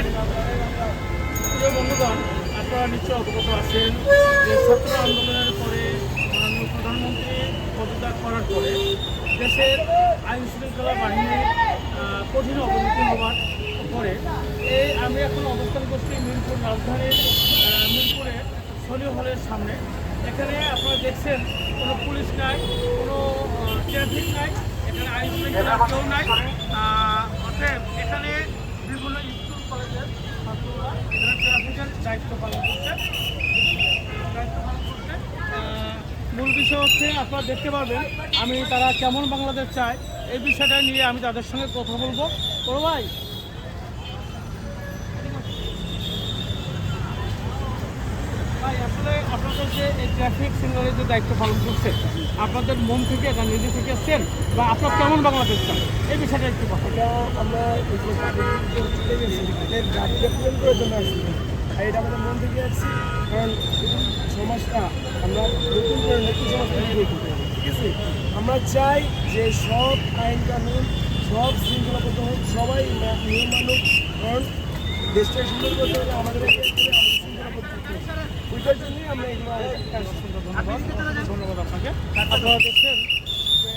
দেখছেন প্রিয় আপনারা নিশ্চয় অবগত আছেন যে আন্দোলনের পরে মাননীয় প্রধানমন্ত্রী পদত্যাগ করার পরে দেশের আইন শৃঙ্খলা বাহিনীর কঠিন অবনতি হওয়ার পরে এই আমি এখন অবস্থান করছি মিরপুর রাজধানীর মিরপুরে সনি হলের সামনে। এখানে আপনারা দেখছেন কোনো পুলিশ নাই, কোনো ট্রাফিক নাই, এখানে আইন শৃঙ্খলা কেউ নাই। অতএব এখানে মূল বিষয় হচ্ছে, আপনারা দেখতে পাবেন আমি তারা কেমন বাংলাদেশ চায়, এই বিষয়টা নিয়ে আমি তাদের সঙ্গে কথা বলব। বড় ভাই আসলে আপনাদের যে যে দায়িত্ব পালন করছে, আপনাদের মন থেকে নিজে থেকে এসছেন বা আপনার কেমন চান? এই বিষয়টা একটু কথা আমরা আর এটা আমাদের মন থেকে আসছি, কারণ আমরা ঠিক আছে? আমরা চাই যে সব আইন কানুন, সব শৃঙ্খলাবদ্ধ হোক সবাই নিয়ম মানুক, কারণ দেশটা সুন্দর করতে হলে আমাদের হবে ওইটার আমরা এগুলো ধন্যবাদ ধন্যবাদ আপনাকে আপনারা দেখছেন যে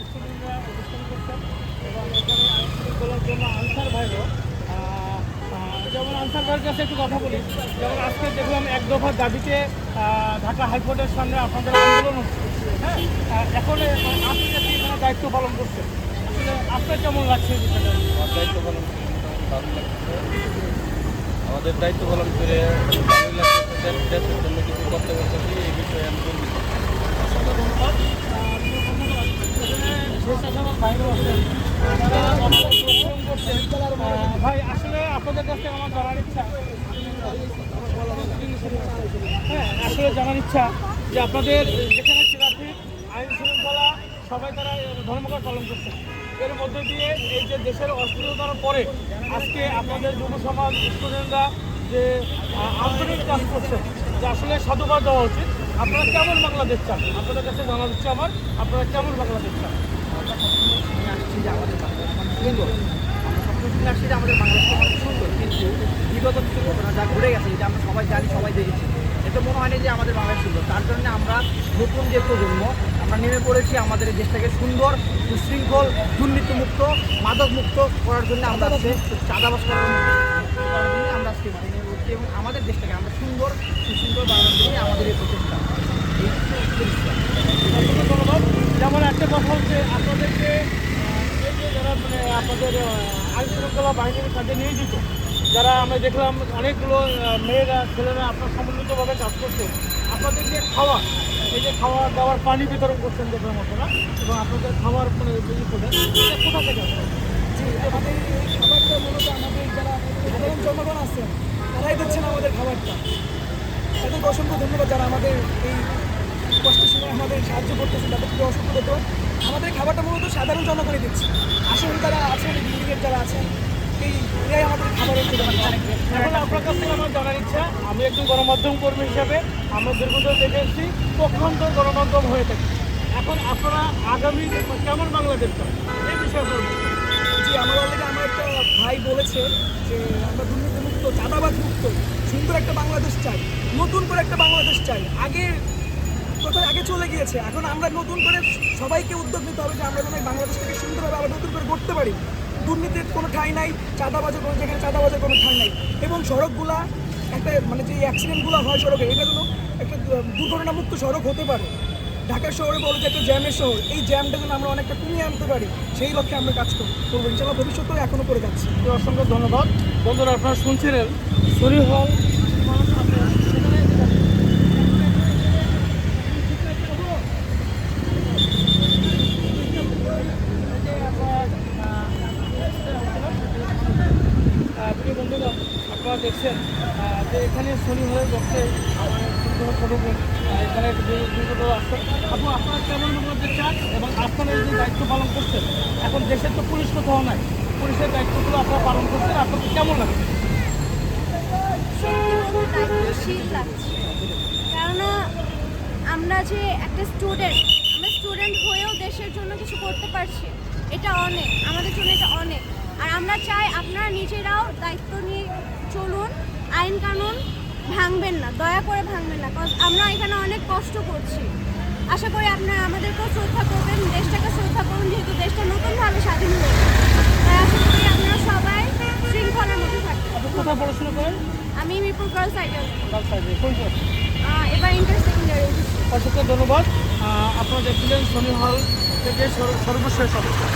স্টুডেন্টরা অনুষ্ঠান করছেন এবং এখানে আইন জন্য আনসার ভাইরও আহ, আহ, যেমন আনসার ভাইয়ের কাছে একটু কথা বলি যেমন আজকে দেখলাম এক দফার দাবিতে ঢাকা হাইকোর্টের সামনে আপনাদের হ্যাঁ এখন আপনি দায়িত্ব পালন আসলে আপনার কেমন লাগছে বিষয়টা দায়িত্ব পালন ভালো আমাদের দায়িত্ব পালন করে এই বিষয়ে আমি গর্বিত ভাই আসলে আপনাদের কাছ থেকে আমার জানার ইচ্ছা হ্যাঁ আসলে জানার ইচ্ছা যে আপনাদের যেখানে ট্রাফিক আইন শৃঙ্খলা সবাই তারা ধর্মঘট পালন করছে এর মধ্যে দিয়ে এই যে দেশের অস্থিরতার পরে আজকে আপনাদের যুব সমাজ, স্টুডেন্টরা যে আন্তরিক কাজ করছে, যে আসলে সাধুবাদ দেওয়া উচিত। আপনারা কেমন বাংলাদেশ চান? আপনাদের কাছে জানা ইচ্ছা আমার, আপনারা কেমন বাংলাদেশ চান? আমরা আমাদের বাংলাদেশ সুন্দর। সুন্দর। কিন্তু বিগত কিছু ঘটনা যা ঘুরে গেছে, এটা আমরা সবাই জানি, সবাই দেখেছি। এটা মনে হয় না যে আমাদের বাংলাদেশ সুন্দর। তার জন্য আমরা নতুন যে প্রজন্ম আমরা নেমে পড়েছি আমাদের দেশটাকে সুন্দর সুশৃঙ্খল দুর্নীতিমুক্ত, মাদকমুক্ত করার জন্য আমরা আজকে চাঁদাবাস করার জন্য আমরা আজকে মাঠে নেমে পড়েছি এবং আমাদের দেশটাকে আমরা সুন্দর সুশৃঙ্খল বানানোর জন্য আমাদের এই প্রচেষ্টা। ধন্যবাদ। যেমন একটা কথা হচ্ছে, আপনাদেরকে যারা মানে আপনাদের আইন শৃঙ্খলা বাহিনীর কাজে নিয়োজিত, যারা আমরা দেখলাম অনেকগুলো মেয়েরা, ছেলেরা আপনার সমন্বিতভাবে কাজ করছে আপনাদের যে খাওয়া, এই যে খাওয়া দাওয়ার পানি বিতরণ করছেন দেখলাম আপনারা এবং আপনাদের খাবার মানে এটা কোথা থেকে জি, আমাদের এই খাবারটা মূলত আমাদের যারা জনগণ আছে তারাই দিচ্ছেন আমাদের খাবারটা। তাদেরকে অসংখ্য ধন্যবাদ যারা আমাদের এই কষ্টের সময় আমাদের সাহায্য করতেছে তাদেরকে অসংখ্য ধন্যবাদ। আমাদের খাবারটা মূলত সাধারণ জনগণই দিচ্ছে। আসলে যারা আছেন বিল্ডিংয়ের যারা আছেন আপনার কাছ থেকে আমার জানার ইচ্ছা আমি একজন গণমাধ্যম কর্মী হিসেবে আমরা দীর্ঘদিন দেখে এসেছি পক্ষান্তর গণমাধ্যম হয়ে থাকি। এখন আপনারা আগামী কেমন বাংলাদেশ এই বিষয়ে জি, আমার অলরেডি আমার একটা ভাই বলেছে যে, আমরা দুর্নীতিমুক্ত চাঁদাবাদ মুক্ত, সুন্দর একটা বাংলাদেশ চাই, নতুন করে একটা বাংলাদেশ চাই। আগে কথা আগে চলে গিয়েছে, এখন আমরা নতুন করে সবাইকে উদ্যোগ নিতে হবে যে আমরা যেন বাংলাদেশটাকে সুন্দরভাবে আবার নতুন করে গড়তে পারি। দুর্নীতির কোনো ঠাঁই নাই, চাঁদাবাজের কোনো যেখানে চাঁদাবাজের কোনো ঠাঁই নাই। এবং সড়কগুলা, একটা মানে যে অ্যাক্সিডেন্টগুলো হয় সড়কে, এটা যেন একটা দুর্ঘটনামুক্ত সড়ক হতে পারে। ঢাকা শহরে বলে যে একটা জ্যামের শহর, এই জ্যামটা যেন আমরা অনেকটা কমিয়ে আনতে পারি, সেই লক্ষ্যে আমরা কাজ করব ইনশাল্লাহ ভবিষ্যতেও এখনও করে যাচ্ছি। অসংখ্য ধন্যবাদ। বন্ধুরা, আপনারা শুনছিলেন সরি হল আপনারা দেখছেন যে এখানে শনি হলের বসে এখানে আসছেন আপু, আপনারা কেমন বাংলাদেশ চান এবং আপনারা যে দায়িত্ব পালন করছেন, এখন দেশের তো পুলিশ কোথাও নাই। পুলিশের দায়িত্বগুলো আপনারা পালন করছেন, আপনাদের কেমন লাগে দায়িত্বশীল লাগছে। কেননা আমরা যে একটা স্টুডেন্ট, আমরা স্টুডেন্ট হয়েও দেশের জন্য কিছু করতে পারছি। এটা অনেক, আমাদের জন্য এটা অনেক। আর আমরা চাই আপনারা নিজেরাও দায়িত্ব নিয়ে চলুন আইন কানুন ভাঙবেন না দয়া করে ভাঙবেন না আমরা এখানে অনেক কষ্ট করছি। আশা করি আপনারা আমাদেরকেও শ্রদ্ধা করবেন দেশটাকে শ্রদ্ধা করুন যেহেতু দেশটা নতুনভাবে স্বাধীন হয়েছে তাই আশা করি আপনারা সবাই শৃঙ্খলার মধ্যে থাকবেন। কোথায় পড়াশোনা করেন? আমি মিরপুর গার্লস সাইকেল এবার ইন্টার সেকেন্ডারি অসংখ্য ধন্যবাদ। আপনারা দেখছিলেন সোনি হল থেকে সর্বশেষ অবস্থা।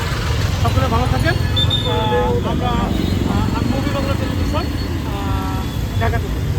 সকলে ভালো থাকেন। আমরা মুভি বাংলা টেলিভিশন ঢাকা থেকে।